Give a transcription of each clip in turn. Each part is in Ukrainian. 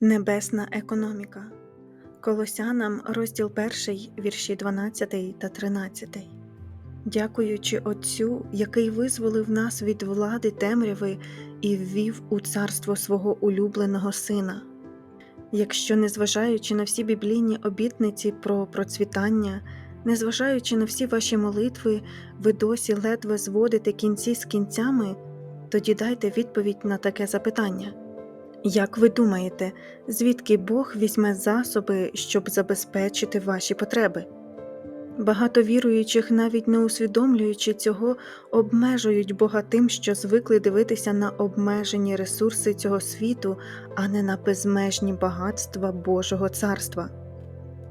Небесна економіка. Колосянам, розділ 1, вірші 12 та 13. Дякуючи Отцю, який визволив нас від влади темряви і ввів у царство свого улюбленого Сина. Якщо, незважаючи на всі біблійні обітниці про процвітання, незважаючи на всі ваші молитви, ви досі ледве зводите кінці з кінцями, тоді дайте відповідь на таке запитання. Як ви думаєте, звідки Бог візьме засоби, щоб забезпечити ваші потреби? Багато віруючих, навіть не усвідомлюючи цього, обмежують Бога тим, що звикли дивитися на обмежені ресурси цього світу, а не на безмежні багатства Божого царства.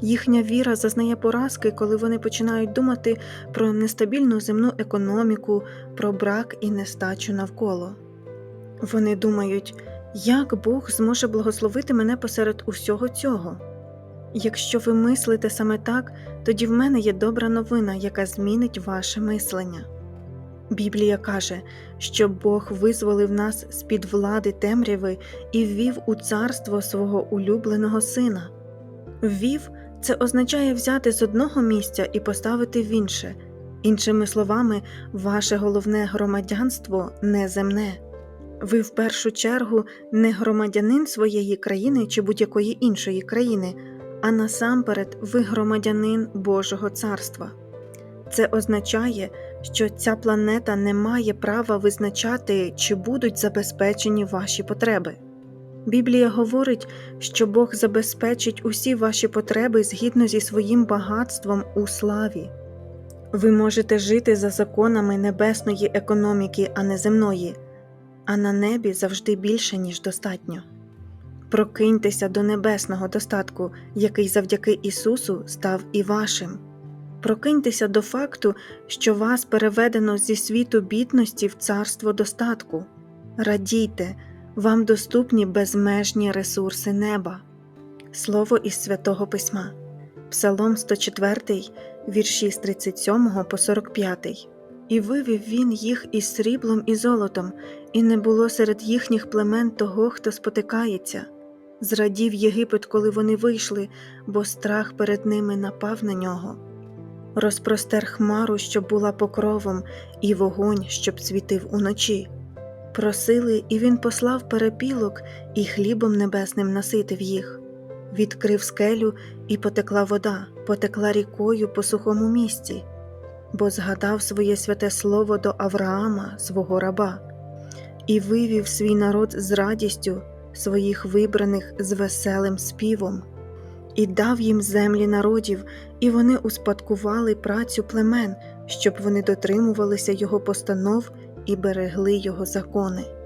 Їхня віра зазнає поразки, коли вони починають думати про нестабільну земну економіку, про брак і нестачу навколо. Вони думають, як Бог зможе благословити мене посеред усього цього? Якщо ви мислите саме так, тоді в мене є добра новина, яка змінить ваше мислення. Біблія каже, що Бог визволив нас з під влади темряви і ввів у царство свого улюбленого сина. Ввів це означає взяти з одного місця і поставити в інше. Іншими словами, ваше головне громадянство не земне. Ви в першу чергу не громадянин своєї країни чи будь-якої іншої країни, а насамперед ви громадянин Божого царства. Це означає, що ця планета не має права визначати, чи будуть забезпечені ваші потреби. Біблія говорить, що Бог забезпечить усі ваші потреби згідно зі своїм багатством у славі. Ви можете жити за законами небесної економіки, а не земної а на небі завжди більше, ніж достатньо. Прокиньтеся до небесного достатку, який завдяки Ісусу став і вашим. Прокиньтеся до факту, що вас переведено зі світу бідності в царство достатку. Радійте, вам доступні безмежні ресурси неба. Слово із святого Письма, Псалом 104, вірші з 37 по 45. І вивів він їх із сріблом і золотом, і не було серед їхніх племен того, хто спотикається. Зрадів Єгипет, коли вони вийшли, бо страх перед ними напав на нього. Розпростер хмару, щоб була покровом, і вогонь, щоб світив уночі. Просили, і він послав перепілок, і хлібом небесним наситив їх. Відкрив скелю, і потекла вода, потекла рікою по сухому місці бо згадав своє святе слово до Авраама, свого раба, і вивів свій народ з радістю своїх вибраних з веселим співом, і дав їм землі народів, і вони успадкували працю племен, щоб вони дотримувалися його постанов і берегли його закони.